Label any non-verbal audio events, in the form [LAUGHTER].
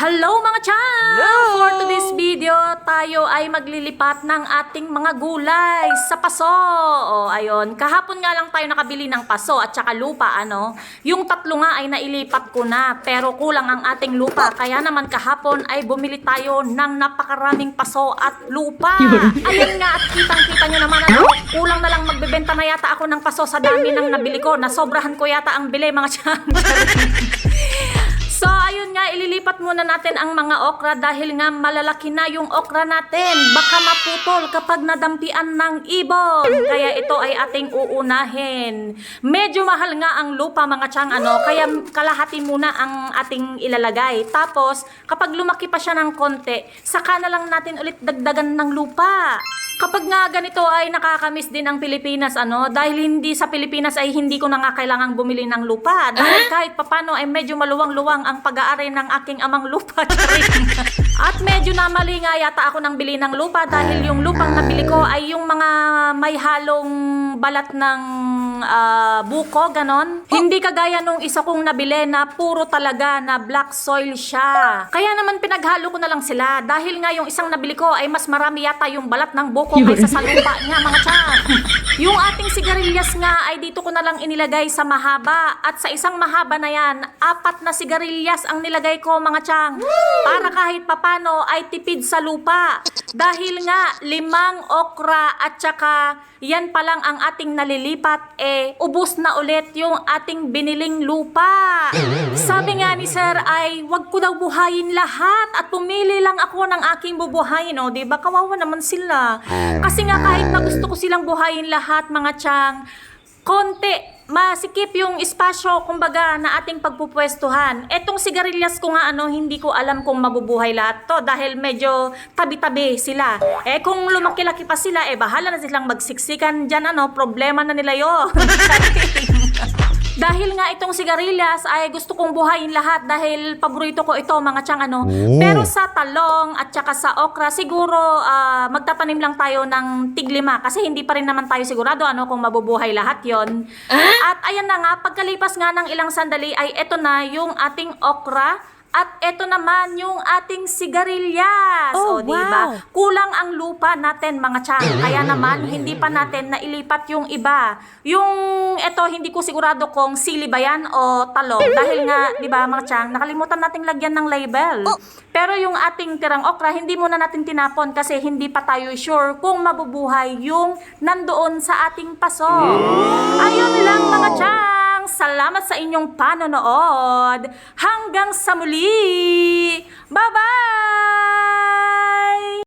Hello mga chan! Hello! For today's video, tayo ay maglilipat ng ating mga gulay sa paso. O, ayun. Kahapon nga lang tayo nakabili ng paso at saka lupa, ano. Yung tatlo nga ay nailipat ko na, pero kulang ang ating lupa. Kaya naman kahapon ay bumili tayo ng napakaraming paso at lupa. Ayun nga, at kitang-kita nyo naman, ano, kulang na lang magbebenta na yata ako ng paso sa dami ng nabili ko. Nasobrahan ko yata ang bili, mga chan. [LAUGHS] muna natin ang mga okra dahil nga malalaki na yung okra natin. Baka maputol kapag nadampian ng ibon. Kaya ito ay ating uunahin. Medyo mahal nga ang lupa mga tiyang ano, kaya kalahati muna ang ating ilalagay. Tapos, kapag lumaki pa siya ng konti, saka na lang natin ulit dagdagan ng lupa. Kapag nga ganito ay nakakamiss din ang Pilipinas, ano, dahil hindi sa Pilipinas ay hindi ko na nga kailangang bumili ng lupa. Dahil kahit papano ay medyo maluwang-luwang ang pag-aari ng aking amang lupa. [LAUGHS] At medyo namali nga yata ako ng bili ng lupa dahil yung lupang nabili ko ay yung mga may halong balat ng ah, buko, ganon. Hindi kagaya nung isa kong nabili na puro talaga na black soil siya. Kaya naman pinaghalo ko na lang sila dahil nga yung isang nabili ko ay mas marami yata yung balat ng buko kaysa sa lupa niya mga chan. yung ating sigarilyas nga ay dito ko na lang inilagay sa mahaba at sa isang mahaba na yan, apat na sigarilyas ang nilagay ko mga chang. Para kahit papano ay tipid sa lupa. Dahil nga limang okra at saka yan pa lang ang ating nalilipat eh ubos na ulit yung ating biniling lupa. Sabi nga ni sir ay wag ko daw buhayin lahat at pumili lang ako ng aking bubuhayin. O, di ba? Kawawa naman sila. Kasi nga kahit na gusto ko silang buhayin lahat mga chang, konti, masikip yung espasyo, kumbaga, na ating pagpupwestuhan. Etong sigarilyas ko nga, ano, hindi ko alam kung mabubuhay lahat to dahil medyo tabi-tabi sila. Eh, kung lumaki-laki pa sila, eh, bahala na silang magsiksikan dyan, ano, problema na nila yun. [LAUGHS] Dahil nga itong sigarilyas ay gusto kong buhayin lahat dahil paborito ko ito mga tiyang ano. Oh. Pero sa talong at saka sa okra siguro ah, magtatanim lang tayo ng tiglima kasi hindi pa rin naman tayo sigurado ano kung mabubuhay lahat yon. At ayan na nga pagkalipas nga ng ilang sandali ay eto na yung ating okra at eto naman yung ating sigarilyas. Oh, o, di ba? wow. Kulang ang lupa natin mga tiyang. Kaya naman hindi pa natin nailipat yung iba. Yung eto hindi ko sigurado kung sili ba yan o talong dahil nga 'di ba mga tiyang nakalimutan nating lagyan ng label. Pero yung ating tirang okra hindi muna natin tinapon kasi hindi pa tayo sure kung mabubuhay yung nandoon sa ating paso. Ayun lang mga tiyang salamat sa inyong panonood. Hanggang sa muli! Bye-bye!